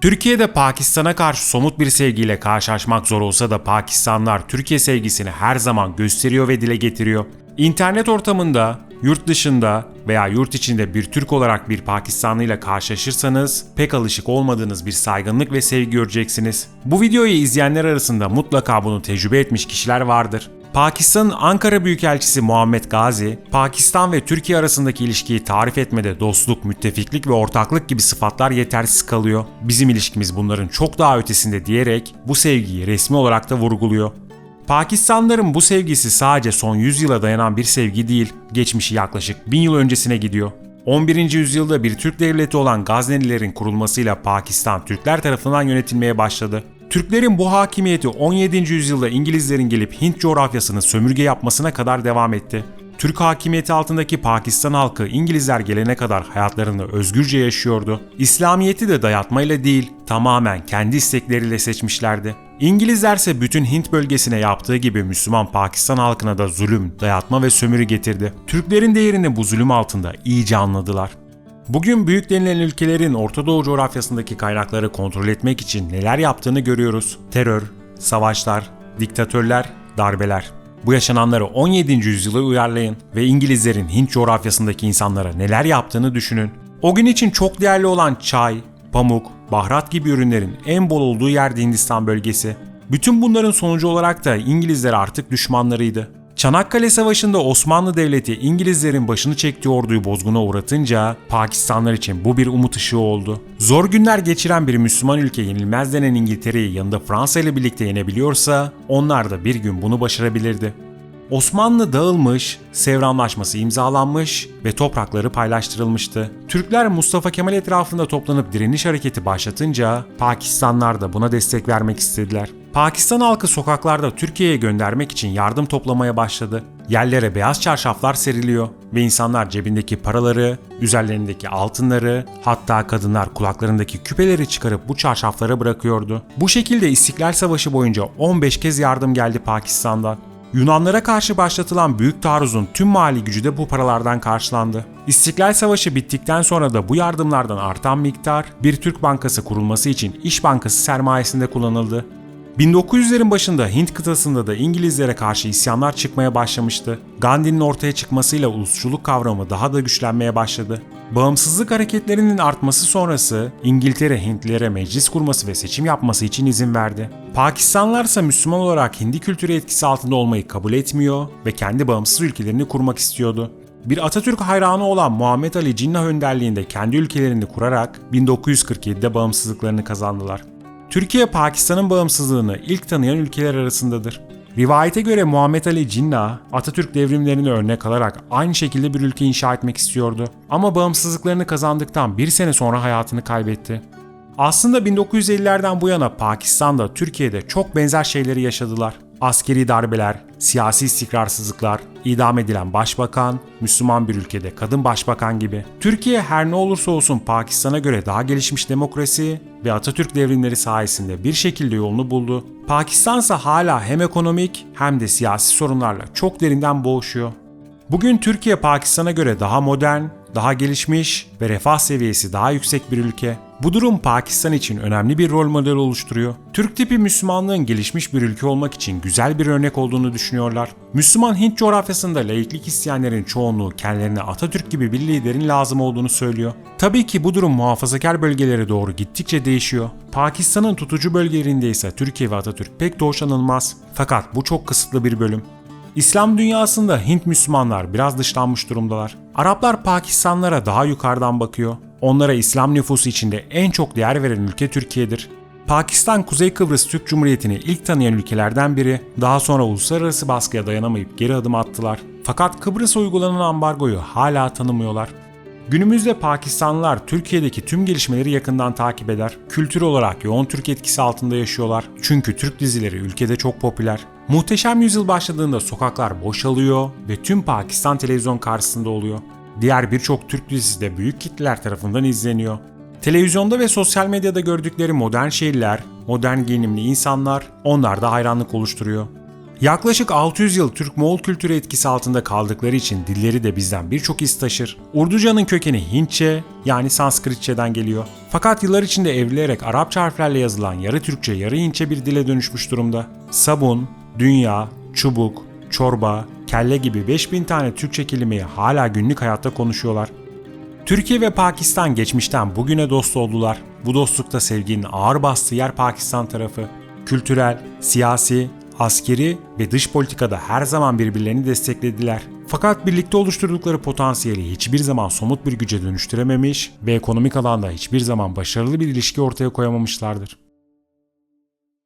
Türkiye'de Pakistan'a karşı somut bir sevgiyle karşılaşmak zor olsa da Pakistanlar Türkiye sevgisini her zaman gösteriyor ve dile getiriyor. İnternet ortamında, yurt dışında veya yurt içinde bir Türk olarak bir Pakistanlı ile karşılaşırsanız pek alışık olmadığınız bir saygınlık ve sevgi göreceksiniz. Bu videoyu izleyenler arasında mutlaka bunu tecrübe etmiş kişiler vardır. Pakistan'ın Ankara Büyükelçisi Muhammed Gazi, Pakistan ve Türkiye arasındaki ilişkiyi tarif etmede dostluk, müttefiklik ve ortaklık gibi sıfatlar yetersiz kalıyor. Bizim ilişkimiz bunların çok daha ötesinde diyerek bu sevgiyi resmi olarak da vurguluyor. Pakistanlıların bu sevgisi sadece son 100 yıla dayanan bir sevgi değil, geçmişi yaklaşık 1000 yıl öncesine gidiyor. 11. yüzyılda bir Türk devleti olan Gaznelilerin kurulmasıyla Pakistan Türkler tarafından yönetilmeye başladı. Türklerin bu hakimiyeti 17. yüzyılda İngilizlerin gelip Hint coğrafyasını sömürge yapmasına kadar devam etti. Türk hakimiyeti altındaki Pakistan halkı İngilizler gelene kadar hayatlarını özgürce yaşıyordu. İslamiyeti de dayatmayla değil, tamamen kendi istekleriyle seçmişlerdi. İngilizler ise bütün Hint bölgesine yaptığı gibi Müslüman Pakistan halkına da zulüm, dayatma ve sömürü getirdi. Türklerin değerini bu zulüm altında iyice anladılar. Bugün büyük denilen ülkelerin Orta Doğu coğrafyasındaki kaynakları kontrol etmek için neler yaptığını görüyoruz. Terör, savaşlar, diktatörler, darbeler. Bu yaşananları 17. yüzyıla uyarlayın ve İngilizlerin Hint coğrafyasındaki insanlara neler yaptığını düşünün. O gün için çok değerli olan çay, pamuk, baharat gibi ürünlerin en bol olduğu yerde Hindistan bölgesi. Bütün bunların sonucu olarak da İngilizler artık düşmanlarıydı. Çanakkale Savaşı'nda Osmanlı Devleti İngilizlerin başını çektiği orduyu bozguna uğratınca Pakistanlar için bu bir umut ışığı oldu. Zor günler geçiren bir Müslüman ülke yenilmez denen İngiltere'yi yanında Fransa ile birlikte yenebiliyorsa onlar da bir gün bunu başarabilirdi. Osmanlı dağılmış, Sevr Anlaşması imzalanmış ve toprakları paylaştırılmıştı. Türkler Mustafa Kemal etrafında toplanıp direniş hareketi başlatınca Pakistanlar da buna destek vermek istediler. Pakistan halkı sokaklarda Türkiye'ye göndermek için yardım toplamaya başladı. Yerlere beyaz çarşaflar seriliyor ve insanlar cebindeki paraları, üzerlerindeki altınları, hatta kadınlar kulaklarındaki küpeleri çıkarıp bu çarşaflara bırakıyordu. Bu şekilde İstiklal Savaşı boyunca 15 kez yardım geldi Pakistan'dan. Yunanlara karşı başlatılan büyük taarruzun tüm mali gücü de bu paralardan karşılandı. İstiklal Savaşı bittikten sonra da bu yardımlardan artan miktar bir Türk bankası kurulması için İş Bankası sermayesinde kullanıldı. 1900'lerin başında Hint kıtasında da İngilizlere karşı isyanlar çıkmaya başlamıştı. Gandhi'nin ortaya çıkmasıyla ulusçuluk kavramı daha da güçlenmeye başladı. Bağımsızlık hareketlerinin artması sonrası İngiltere Hintlilere meclis kurması ve seçim yapması için izin verdi. Pakistanlar ise Müslüman olarak Hindi kültürü etkisi altında olmayı kabul etmiyor ve kendi bağımsız ülkelerini kurmak istiyordu. Bir Atatürk hayranı olan Muhammed Ali Cinnah önderliğinde kendi ülkelerini kurarak 1947'de bağımsızlıklarını kazandılar. Türkiye Pakistan'ın bağımsızlığını ilk tanıyan ülkeler arasındadır. Rivayete göre Muhammed Ali Cinnah, Atatürk devrimlerini örnek alarak aynı şekilde bir ülke inşa etmek istiyordu. Ama bağımsızlıklarını kazandıktan bir sene sonra hayatını kaybetti. Aslında 1950'lerden bu yana Pakistan'da Türkiye'de çok benzer şeyleri yaşadılar. Askeri darbeler, siyasi istikrarsızlıklar, idam edilen başbakan, Müslüman bir ülkede kadın başbakan gibi. Türkiye her ne olursa olsun Pakistan'a göre daha gelişmiş demokrasi ve Atatürk devrimleri sayesinde bir şekilde yolunu buldu. Pakistan ise hala hem ekonomik hem de siyasi sorunlarla çok derinden boğuşuyor. Bugün Türkiye Pakistan'a göre daha modern, daha gelişmiş ve refah seviyesi daha yüksek bir ülke. Bu durum Pakistan için önemli bir rol model oluşturuyor. Türk tipi Müslümanlığın gelişmiş bir ülke olmak için güzel bir örnek olduğunu düşünüyorlar. Müslüman Hint coğrafyasında laiklik isteyenlerin çoğunluğu kendilerine Atatürk gibi bir liderin lazım olduğunu söylüyor. Tabii ki bu durum muhafazakar bölgelere doğru gittikçe değişiyor. Pakistan'ın tutucu bölgelerinde ise Türkiye ve Atatürk pek doğuşanılmaz. Fakat bu çok kısıtlı bir bölüm. İslam dünyasında Hint Müslümanlar biraz dışlanmış durumdalar. Araplar Pakistanlara daha yukarıdan bakıyor. Onlara İslam nüfusu içinde en çok değer veren ülke Türkiye'dir. Pakistan Kuzey Kıbrıs Türk Cumhuriyeti'ni ilk tanıyan ülkelerden biri. Daha sonra uluslararası baskıya dayanamayıp geri adım attılar. Fakat Kıbrıs'a uygulanan ambargoyu hala tanımıyorlar. Günümüzde Pakistanlılar Türkiye'deki tüm gelişmeleri yakından takip eder. Kültür olarak yoğun Türk etkisi altında yaşıyorlar. Çünkü Türk dizileri ülkede çok popüler. Muhteşem Yüzyıl başladığında sokaklar boşalıyor ve tüm Pakistan televizyon karşısında oluyor. Diğer birçok Türk dizisi de büyük kitleler tarafından izleniyor. Televizyonda ve sosyal medyada gördükleri modern şehirler, modern giyinimli insanlar onlarda hayranlık oluşturuyor. Yaklaşık 600 yıl Türk-Moğol kültürü etkisi altında kaldıkları için dilleri de bizden birçok iz taşır. Urduca'nın kökeni Hintçe yani Sanskritçeden geliyor. Fakat yıllar içinde evrilerek Arapça harflerle yazılan yarı Türkçe yarı Hintçe bir dile dönüşmüş durumda. Sabun, dünya, çubuk, çorba, kelle gibi 5000 tane Türkçe kelimeyi hala günlük hayatta konuşuyorlar. Türkiye ve Pakistan geçmişten bugüne dost oldular. Bu dostlukta sevginin ağır bastığı yer Pakistan tarafı. Kültürel, siyasi, askeri ve dış politikada her zaman birbirlerini desteklediler. Fakat birlikte oluşturdukları potansiyeli hiçbir zaman somut bir güce dönüştürememiş ve ekonomik alanda hiçbir zaman başarılı bir ilişki ortaya koyamamışlardır.